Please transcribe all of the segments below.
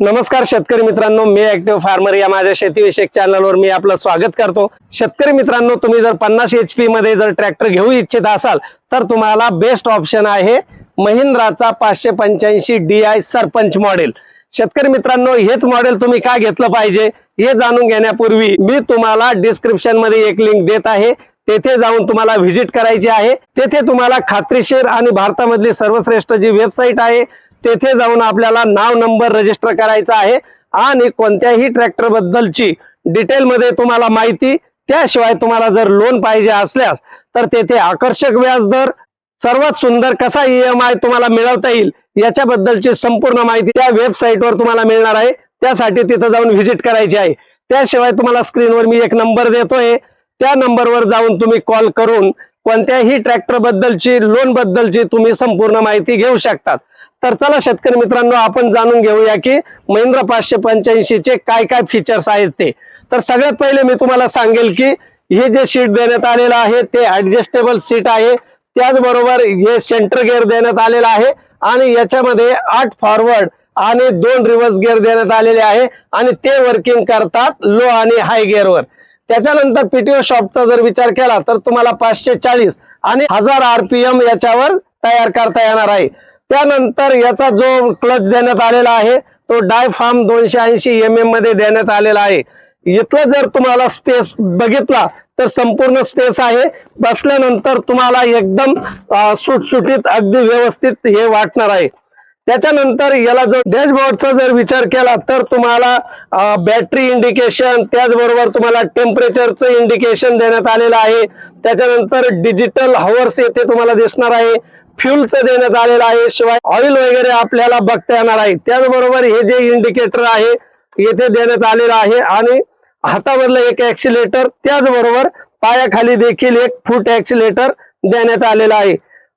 नमस्कार शेतकरी मित्रांनो मी ऍक्टिव्ह फार्मर या माझ्या शेतीविषयक चॅनलवर मी आपलं स्वागत करतो. शेतकरी मित्रांनो तुम्ही जर पन्नास एच पी मध्ये जर ट्रॅक्टर घेऊ इच्छित असाल तर तुम्हाला बेस्ट ऑप्शन आहे महिंद्राचा पाचशे पंच्याऐंशी डी आय सरपंच मॉडेल शेतकरी मित्रांनो हेच मॉडेल तुम्ही का घेतलं पाहिजे हे जाणून घेण्यापूर्वी मी तुम्हाला डिस्क्रिप्शनमध्ये एक लिंक देत आहे. तेथे जाऊन तुम्हाला व्हिजिट करायची आहे. तेथे तुम्हाला खात्रीशीर आणि भारतामधली सर्वश्रेष्ठ जी वेबसाईट आहे तेथे जाऊन आपल्याला नाव नंबर रजिस्टर करायचा आहे आणि कोणत्याही ट्रॅक्टर बद्दलची डिटेलमध्ये तुम्हाला माहिती त्याशिवाय तुम्हाला जर लोन पाहिजे असल्यास तर तेथे आकर्षक व्याजदर सर्वात सुंदर कसा ईएमआय तुम्हाला मिळवता येईल याच्याबद्दलची संपूर्ण माहिती त्या वेबसाईटवर तुम्हाला मिळणार आहे. त्यासाठी तिथं जाऊन व्हिजिट करायची आहे. त्याशिवाय तुम्हाला स्क्रीनवर मी एक नंबर देतोय. त्या नंबरवर जाऊन तुम्ही कॉल करून कोणत्याही ट्रॅक्टर बद्दलची लोन बद्दलची तुम्ही संपूर्ण माहिती घेऊ शकतात. तर चला शेतकरी मित्रांनो आपण जाणून घेऊया की महिंद्रा पाचशे पंच्याऐंशी चे काय काय फीचर्स आहेत ते. तर सगळ्यात पहिले मी तुम्हाला सांगेल की हे जे सीट देण्यात आलेलं आहे ते ऍडजस्टेबल सीट आहे. त्याचबरोबर हे सेंटर गेअर देण्यात आलेलं आहे आणि याच्यामध्ये आठ फॉरवर्ड आणि दोन रिव्हर्स गिअर देण्यात आलेले आहे आणि ते वर्किंग करतात लो आणि हाय गिअरवर त्याच्यानंतर पीटीओ शॉपचा जर विचार केला तर तुम्हाला पाचशे चाळीस आणि हजार आरपीएम याच्यावर तयार करता येणार आहे. त्यानंतर याचा जो क्लच देण्यात आलेला आहे तो डाय फार्म दोनशे ऐंशी एम एममध्ये देण्यात आलेला आहे. इथलं जर तुम्हाला स्पेस बघितला तर संपूर्ण स्पेस आहे. बसल्यानंतर तुम्हाला एकदम सुटसुटीत अगदी व्यवस्थित हे वाटणार आहे. त्याच्यानंतर याला जर डॅशबोर्डचा जर विचार केला तर तुम्हाला बॅटरी इंडिकेशन त्याचबरोबर तुम्हाला टेम्परेचरचं इंडिकेशन देण्यात आलेलं आहे. त्याच्यानंतर डिजिटल हवर्स येथे तुम्हाला दिसणार आहे. फ्युलचं देण्यात आलेलं आहे. शिवाय ऑइल वगैरे आपल्याला बघता येणार आहे. त्याचबरोबर हे जे इंडिकेटर आहे येथे देण्यात आलेलं आहे. आणि हातावरलं एक ऍक्सिलेटर त्याचबरोबर पायाखाली देखील एक फूट ऍक्सिलेटर देण्यात आलेला आहे.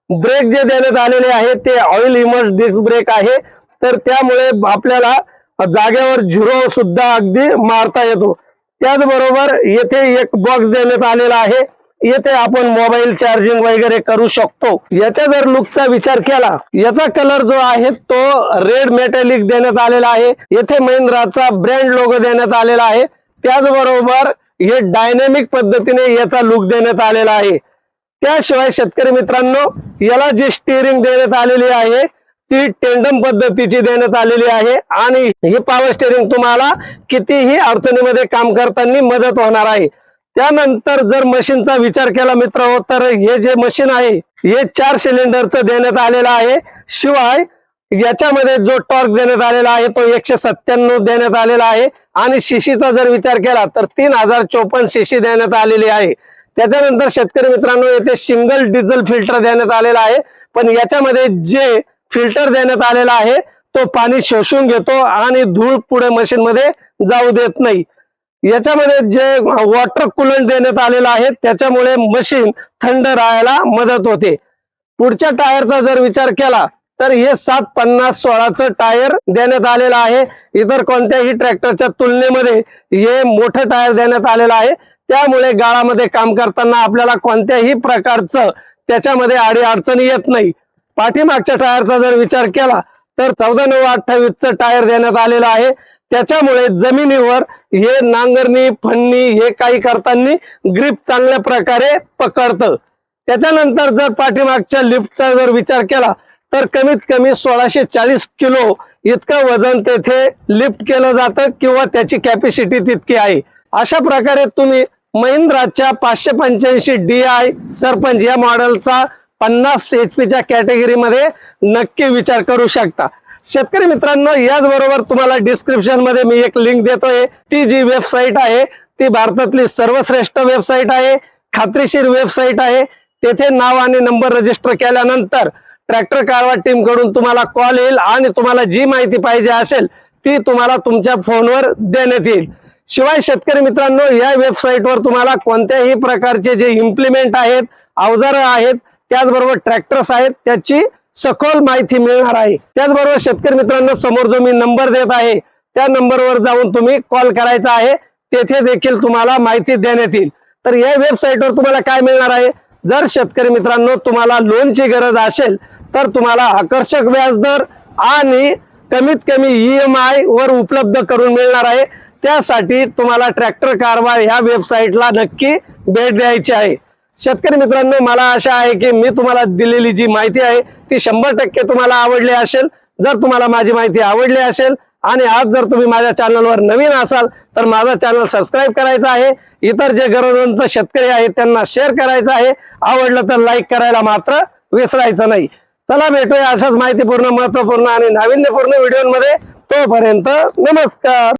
ब्रेक जे देण्यात आलेले आहे ते ऑइल इमर्स डिस्क ब्रेक आहे. तर त्यामुळे आपल्याला जागेवर झिरो सुद्धा अगदी मारता येतो. त्याचबरोबर येथे एक बॉक्स देण्यात आलेला आहे. येथे आपण मोबाईल चार्जिंग वगैरे करू शकतो. याच्या जर लुकचा विचार केला याचा कलर जो आहे तो रेड मेटॅलिक देण्यात आलेला आहे. येथे महिंद्राचा ब्रँड लोगो देण्यात आलेला आहे. त्याचबरोबर हे डायनॅमिक पद्धतीने याचा लुक देण्यात आलेला आहे. त्याशिवाय शेतकरी मित्रांनो याला जी स्टिअरिंग देण्यात आलेली आहे ती टेंडम पद्धतीची देण्यात आलेली आहे. आणि ही पॉवर स्टेअरिंग तुम्हाला कितीही अडचणीमध्ये काम करताना मदत होणार आहे. त्यानंतर जर मशीनचा विचार केला मित्र तर हे जे मशीन आहे हे चार सिलेंडरचं देण्यात आलेलं आहे. शिवाय याच्यामध्ये जो टॉर्क देण्यात आलेला आहे तो एकशे सत्त्याण्णव देण्यात आलेला आहे. आणि शिशीचा जर विचार केला तर तीन हजार चोपन्न शिशी देण्यात आलेली आहे. त्याच्यानंतर शेतकरी मित्रांनो येथे सिंगल डिझेल फिल्टर देण्यात आलेला आहे. पण याच्यामध्ये जे फिल्टर देण्यात आलेला आहे तो पाणी शोषून घेतो आणि धूळ पुढे मशीन मध्ये जाऊ देत नाही. याच्यामध्ये जे वॉटर कुलंट देण्यात आलेलं आहे त्याच्यामुळे मशीन थंड राहायला मदत होते. पुढच्या टायरचा जर विचार केला तर हे सात पन्नास सोळाचं टायर देण्यात आलेलं आहे. इतर कोणत्याही ट्रॅक्टरच्या तुलनेमध्ये हे मोठं टायर देण्यात आलेलं आहे. त्यामुळे गाळामध्ये काम करताना आपल्याला कोणत्याही प्रकारचं त्याच्यामध्ये आडी अडचणी येत नाही. पाठीमागच्या टायरचा जर विचार केला तर चौदा नऊ अठ्ठावीसचं टायर देण्यात आलेलं आहे. त्याच्यामुळे जमिनीवर हे नांगरणी फन्नी हे काही करताना ग्रीप चांगल्या प्रकारे पकडतं. त्याच्यानंतर जर पाठीमागच्या लिफ्टचा जर विचार केला तर कमीत कमी सोळाशे चाळीस किलो इतकं वजन तेथे लिफ्ट केलं जातं किंवा त्याची कॅपॅसिटी तितकी आहे. अशा प्रकारे तुम्ही महिंद्राच्या पाचशे पंच्याऐंशी डी आय सरपंच या मॉडेलचा पन्नास एच पीच्या कॅटेगरीमध्ये नक्की विचार करू शकता. शेतकरी मित्रांनो याचबरोबर तुम्हाला डिस्क्रिप्शनमध्ये मी एक लिंक देतोय. ती जी वेबसाईट आहे ती भारतातली सर्वश्रेष्ठ वेबसाईट आहे खात्रीशीर वेबसाईट आहे. तेथे नाव आणि नंबर रजिस्टर केल्यानंतर ट्रॅक्टर कारवा टीमकडून तुम्हाला कॉल येईल आणि तुम्हाला जी माहिती पाहिजे असेल ती तुम्हाला तुमच्या फोनवर देण्यात येईल. शिवाय शेतकरी मित्रांनो या वेबसाईटवर तुम्हाला कोणत्याही प्रकारचे जे इम्प्लिमेंट आहेत अवजारं आहेत त्याचबरोबर ट्रॅक्टर्स आहेत त्याची सखोल माहिती मिळणार आहे. त्याचबरोबर शेतकरी मित्रांनो समोर जो मी नंबर देत आहे त्या नंबरवर जाऊन तुम्ही कॉल करायचा आहे. तेथे देखील तुम्हाला माहिती देण्यात येईल. तर या वेबसाईटवर तुम्हाला काय मिळणार आहे? जर शेतकरी मित्रांनो तुम्हाला लोनची गरज असेल तर तुम्हाला आकर्षक व्याजदर आणि कमीत कमी ई एम आय वर उपलब्ध करून मिळणार आहे. त्यासाठी तुम्हाला ट्रॅक्टर कारभार ह्या वेबसाईटला नक्की भेट द्यायची आहे. शेतकरी मित्रांनो मला आशा आहे की मी तुम्हाला दिलेली जी माहिती आहे ती शंभर टक्के तुम्हाला आवडली असेल. जर तुम्हाला माझी माहिती आवडली असेल आणि आज जर तुम्ही माझ्या चॅनलवर नवीन असाल तर माझा चॅनल सबस्क्राईब करायचा आहे. इतर जे गरजवंत शेतकरी आहेत त्यांना शेअर करायचं आहे. आवडलं तर लाईक करायला मात्र विसरायचं नाही. चला भेटूया अशाच माहितीपूर्ण महत्त्वपूर्ण आणि नाविन्यपूर्ण व्हिडिओमध्ये. तोपर्यंत नमस्कार.